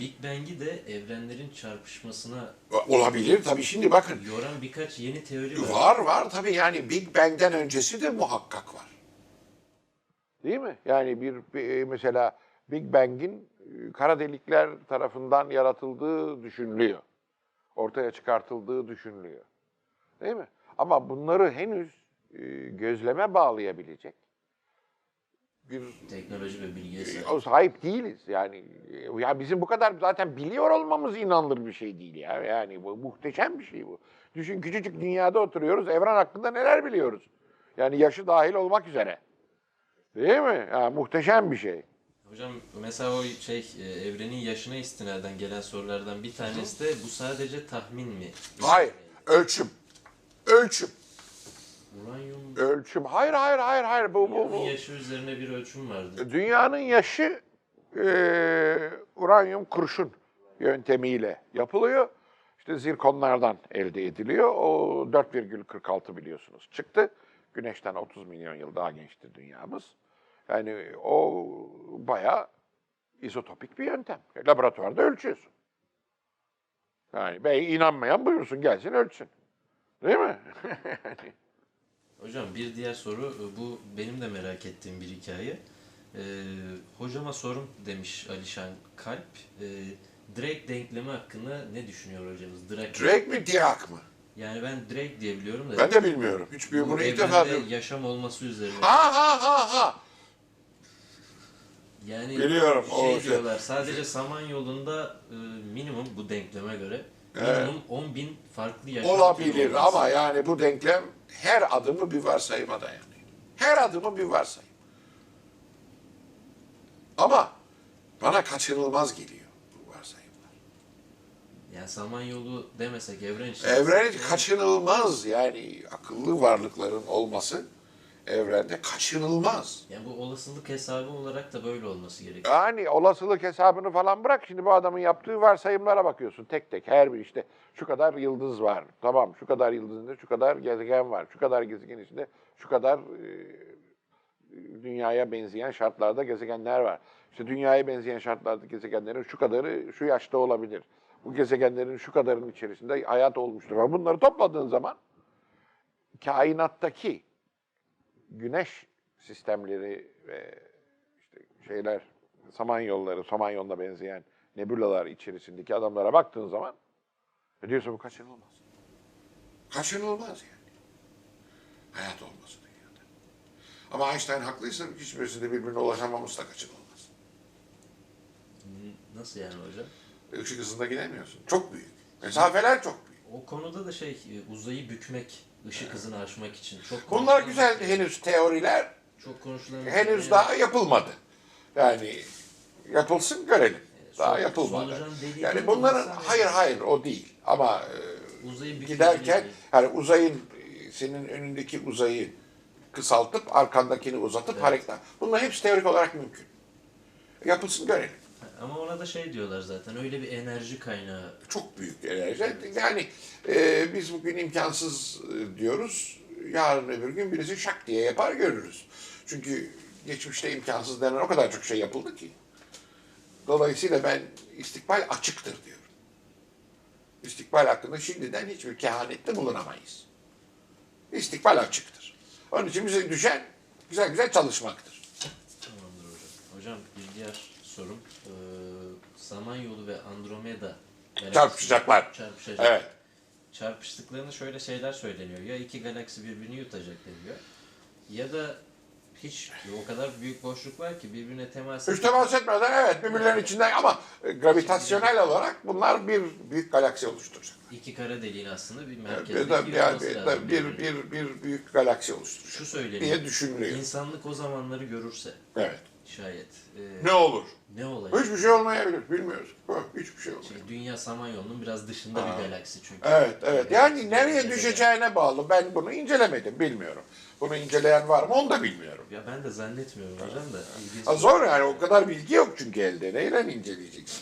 Big Bang'i de evrenlerin çarpışmasına Olabilir tabii şimdi bakın. yoran birkaç yeni teori var. Var var tabii yani Big Bang'den öncesi de muhakkak var. Değil mi? Yani bir, bir- mesela Big Bang'in e, kara delikler tarafından yaratıldığı düşünülüyor. Ortaya çıkartıldığı düşünülüyor. Değil mi? Ama bunları henüz e, gözleme bağlayabilecek bir Teknoloji ve bilgiye sahip. değiliz. Yani e, ya bizim bu kadar zaten biliyor olmamız inanılır bir şey değil ya. Yani bu muhteşem bir şey bu. Düşün küçücük dünyada oturuyoruz. Evren hakkında neler biliyoruz? Yani yaşı dahil olmak üzere. Değil mi? Ya, muhteşem bir şey. Hocam mesela o şey e, evrenin yaşına istinaden gelen sorulardan bir tanesi de bu sadece tahmin mi? Hayır. Ölçüm. Ölçüm. Uranyum Ölçüm. Hayır hayır hayır hayır. Bu, bu, dünyanın bu. yaşı üzerine bir ölçüm vardı. Dünyanın yaşı e, uranyum kurşun yöntemiyle yapılıyor. İşte zirkonlardan elde ediliyor. O 4,46 biliyorsunuz çıktı. Güneşten 30 milyon yıl daha gençti dünyamız. Yani o bayağı izotopik bir yöntem. Laboratuvarda ölçüyorsun. Yani bey inanmayan buyursun gelsin ölçsün. Değil mi? Hocam bir diğer soru e, bu benim de merak ettiğim bir hikaye. Ee, hocama sorum demiş Alişan Kalp. Ee, Drake denklemi hakkında ne düşünüyor hocamız? Drake. Drake mi Dirac mı? Yani ben Drake diye biliyorum da. Ben de bilmiyorum. Hiç bir bu bunu ilk defa yaşam olması üzerine. Ha ha ha ha. Yani Biliyorum, o şey şey. diyorlar sadece Samanyolu'nda e, minimum bu denkleme göre Evet. minimum 10 bin farklı yaşam Olabilir olması. ama yani bu denklem her adımı bir varsayıma dayanıyor. Her adımı bir varsayım. Ama bana kaçınılmaz geliyor bu varsayımlar. Yani Samanyolu demesek evren için. Evren kaçınılmaz yani akıllı varlıkların olması evrende kaçınılmaz. Yani bu olasılık hesabı olarak da böyle olması gerekiyor. Yani olasılık hesabını falan bırak. Şimdi bu adamın yaptığı varsayımlara bakıyorsun tek tek. Her bir işte şu kadar yıldız var. Tamam şu kadar yıldızın içinde şu kadar gezegen var. Şu kadar gezegen içinde şu kadar e, dünyaya benzeyen şartlarda gezegenler var. İşte dünyaya benzeyen şartlarda gezegenlerin şu kadarı şu yaşta olabilir. Bu gezegenlerin şu kadarının içerisinde hayat olmuştur. Ama bunları topladığın zaman kainattaki güneş sistemleri ve işte şeyler, samanyolları, samanyoluna benzeyen nebulalar içerisindeki adamlara baktığın zaman e diyorsun bu kaçınılmaz. Kaçınılmaz yani. Hayat olması dünyada. Ama Einstein haklıysa hiçbirisinde birbirine ulaşamamız da kaçınılmaz. Nasıl yani hocam? Işık hızında gidemiyorsun. Çok büyük. Mesafeler çok büyük. O konuda da şey e, uzayı bükmek, ışık hızını aşmak için çok Bunlar güzel henüz teoriler Çok konuşulan henüz daha yapılmadı. Yani yapılsın görelim. Daha Sol- yapılmadı. Yani bunların hayır yani. hayır o değil ama e, uzayı giderken yani uzayın e, senin önündeki uzayı kısaltıp arkandakini uzatıp Evet. hareket. Bunlar hepsi teorik olarak mümkün. Yapılsın görelim. Ama ona da şey diyorlar zaten öyle bir enerji kaynağı. Çok büyük enerji. Yani e, biz bugün imkansız e, diyoruz. Yarın öbür gün birisi şak diye yapar görürüz. Çünkü geçmişte imkansız denen o kadar çok şey yapıldı ki. Dolayısıyla ben istikbal açıktır diyorum. İstikbal hakkında şimdiden hiçbir kehanette bulunamayız. İstikbal açıktır. Onun için bize düşen güzel güzel çalışmaktır. Tamamdır hocam. Hocam bir diğer sorum. Ee, Samanyolu ve Andromeda galaksisi Çarpışacaklar. Çarpışacak. Evet. Çarpıştıklarında şöyle şeyler söyleniyor. Ya iki galaksi birbirini yutacak deniyor. Ya da hiç o kadar büyük boşluk var ki birbirine temas Hiç temas etmeden evet birbirlerinin içinden ama e, gravitasyonel olarak bunlar bir büyük galaksi oluşturacak. iki kara deliğin aslında bir Bir, merkezdeki bir, bir, bir, lazım. bir, bir, bir büyük galaksi oluşturacak Şu söyleniyor. diye düşünülüyor. İnsanlık o zamanları görürse Evet. Şayet e, Ne olur? ne olacak? Hiçbir şey olmayabilir. Bilmiyoruz. Hiçbir şey olmayabilir. Şey, Dünya Samanyolu'nun biraz dışında Ha. bir galaksi çünkü. Evet, evet. Yani nereye Gezegen. düşeceğine bağlı. Ben bunu incelemedim, bilmiyorum. Bunu inceleyen var mı onu da bilmiyorum. Ya ben de zannetmiyorum hocam da. Ha, zor yani o kadar bilgi yok çünkü elde. Neyle inceleyeceksin?